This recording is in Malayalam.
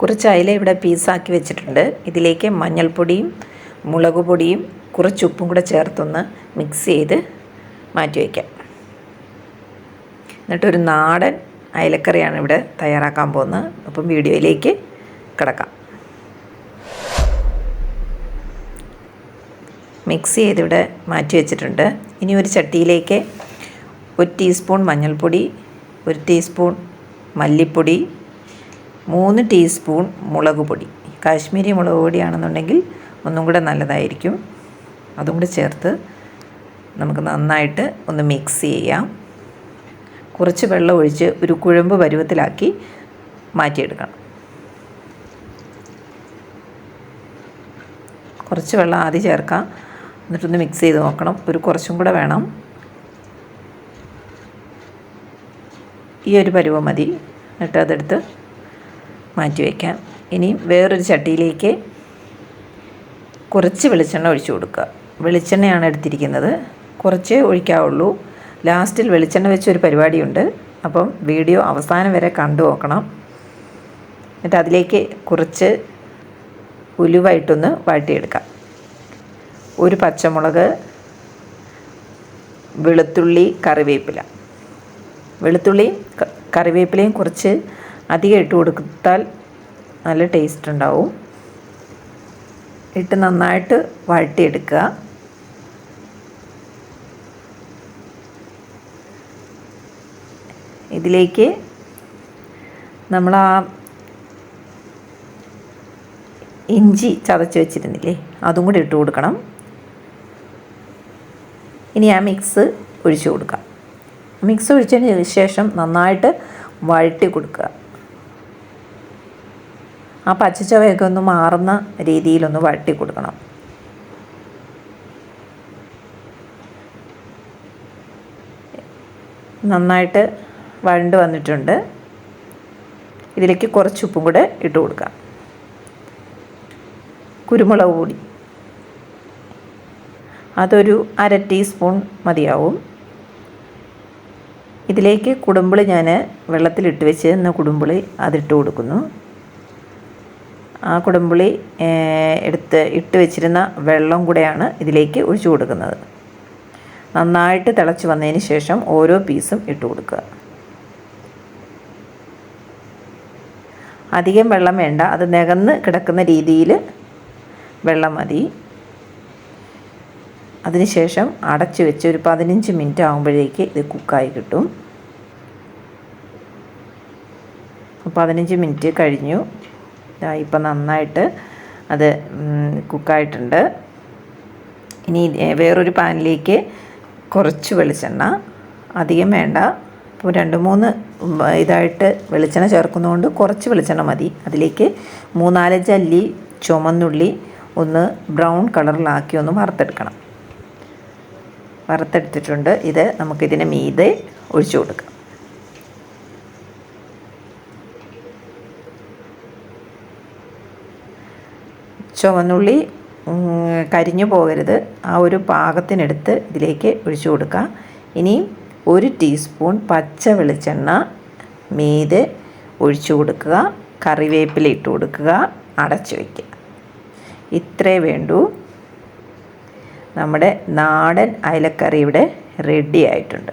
കുറച്ച് അയില ഇവിടെ പീസാക്കി വെച്ചിട്ടുണ്ട്. ഇതിലേക്ക് മഞ്ഞൾപ്പൊടിയും മുളക് പൊടിയും കുറച്ച് ഉപ്പും കൂടെ ചേർത്തൊന്ന് മിക്സ് ചെയ്ത് മാറ്റി വയ്ക്കാം എന്നിട്ടൊരു നാടൻ അയലക്കറിയാണ് ഇവിടെ തയ്യാറാക്കാൻ പോകുന്നത്. അപ്പം വീഡിയോയിലേക്ക് കിടക്കാം. മിക്സ് ചെയ്തിവിടെ മാറ്റി വെച്ചിട്ടുണ്ട്. ഇനി ഒരു ചട്ടിയിലേക്ക് ഒരു ടീസ്പൂൺ മഞ്ഞൾപ്പൊടി ഒരു ടീസ്പൂൺ മല്ലിപ്പൊടി മൂന്ന് ടീസ്പൂൺ മുളക് പൊടി. കാശ്മീരി മുളക് പൊടിയാണെന്നുണ്ടെങ്കിൽ ഒന്നും കൂടെ നല്ലതായിരിക്കും. അതും കൂടെ ചേർത്ത് നമുക്ക് നന്നായിട്ട് ഒന്ന് മിക്സ് ചെയ്യാം. കുറച്ച് വെള്ളം ഒഴിച്ച് ഒരു കുഴമ്പ് പരുവത്തിലാക്കി മാറ്റിയെടുക്കണം. കുറച്ച് വെള്ളം ആദ്യം ചേർക്കാം. എന്നിട്ടൊന്ന് മിക്സ് ചെയ്ത് നോക്കണം. ഒരു കുറച്ചും കൂടെ വേണം. ഈ ഒരു പരുവം മതി. എന്നിട്ട് അതെടുത്ത് മാറ്റി വയ്ക്കാം. ഇനി വേറൊരു ചട്ടിയിലേക്ക് കുറച്ച് വെളിച്ചെണ്ണ ഒഴിച്ചു കൊടുക്കുക. വെളിച്ചെണ്ണയാണ് എടുത്തിരിക്കുന്നത്. കുറച്ച് ഒഴിക്കാവുള്ളൂ. ലാസ്റ്റിൽ വെളിച്ചെണ്ണ വെച്ചൊരു പരിപാടിയുണ്ട്. അപ്പം വീഡിയോ അവസാനം വരെ കണ്ടു നോക്കണം. എന്നിട്ട് അതിലേക്ക് കുറച്ച് ഉലുവായിട്ടൊന്ന് വഴട്ടിയെടുക്കാം ഒരു പച്ചമുളക് വെളുത്തുള്ളി കറിവേപ്പില. വെളുത്തുള്ളിയും കറിവേപ്പിലയും കുറച്ച് അധികം ഇട്ട് കൊടുത്താൽ നല്ല ടേസ്റ്റ് ഉണ്ടാവും. ഇട്ട് നന്നായിട്ട് വഴട്ടിയെടുക്കുക ഇതിലേക്ക് നമ്മൾ ആ ഇഞ്ചി ചതച്ച് വെച്ചിരുന്നില്ലേ അതും കൂടി ഇട്ട് കൊടുക്കണം. ഇനി ആ മിക്സ് ഒഴിച്ചു കൊടുക്കാം മിക്സ് ഒഴിച്ചതിന് ശേഷം നന്നായിട്ട് വഴട്ടി കൊടുക്കുക. ആ പച്ചച്ചവയൊക്കെ ഒന്ന് മാറുന്ന രീതിയിലൊന്ന് വഴട്ടി കൊടുക്കണം നന്നായിട്ട് വഴണ്ട് വന്നിട്ടുണ്ട്. ഇതിലേക്ക് കുറച്ച് ഉപ്പും കൂടെ ഇട്ട് കൊടുക്കാം. കുരുമുളക് പൊടി. അതൊരു അര ടീസ്പൂൺ മതിയാവും. ഇതിലേക്ക് കുടുമ്പിളി ഞാൻ വെള്ളത്തിലിട്ട് വെച്ച് എന്ന കുടുമ്പിളി അതിട്ട് കൊടുക്കുന്നു. ആ കുടമ്പുളി എടുത്ത് ഇട്ട് വെച്ചിരുന്ന വെള്ളം കൂടെയാണ് ഇതിലേക്ക് ഒഴിച്ചു കൊടുക്കുന്നത്. നന്നായിട്ട് തിളച്ച് വന്നതിന് ശേഷം ഓരോ പീസും ഇട്ട് കൊടുക്കുക. അധികം വെള്ളം വേണ്ട. അത് നികന്ന് കിടക്കുന്ന രീതിയിൽ വെള്ളം മതി. അതിനുശേഷം അടച്ചു വെച്ച് ഒരു പതിനഞ്ച് മിനിറ്റ് ആകുമ്പോഴേക്ക് ഇത് കുക്കായി കിട്ടും. പതിനഞ്ച് മിനിറ്റ് കഴിഞ്ഞു. ഇപ്പം നന്നായിട്ട് അത് കുക്കായിട്ടുണ്ട്. ഇനി വേറൊരു പാനിലേക്ക് കുറച്ച് വെളിച്ചെണ്ണ. അധികം വേണ്ട. ഇപ്പോൾ രണ്ട് മൂന്ന് ഇതായിട്ട് വെളിച്ചെണ്ണ ചേർക്കുന്നതുകൊണ്ട് കുറച്ച് വെളിച്ചെണ്ണ മതി. അതിലേക്ക് മൂന്നാലഞ്ച് അല്ലി ചുമന്നുള്ളി ഒന്ന് ബ്രൗൺ കളറിലാക്കി ഒന്ന് വറുത്തെടുക്കണം. വറുത്തെടുത്തിട്ടുണ്ട്. ഇത് നമുക്കിതിന് മീതെ ഒഴിച്ചു കൊടുക്കാം. ചുവന്നുള്ളി കരിഞ്ഞു പോകരുത്. ആ ഒരു പാകത്തിനെടുത്ത് ഇതിലേക്ക് ഒഴിച്ചു കൊടുക്കുക. ഇനി ഒരു ടീസ്പൂൺ പച്ച വെളിച്ചെണ്ണ മീതെ ഒഴിച്ചു കൊടുക്കുക. കറിവേപ്പില ഇട്ട് കൊടുക്കുക. അടച്ചു വയ്ക്കുക. ഇത്രേ വേണ്ടൂ. നമ്മുടെ നാടൻ അയലക്കറി ഇവിടെ റെഡി ആയിട്ടുണ്ട്.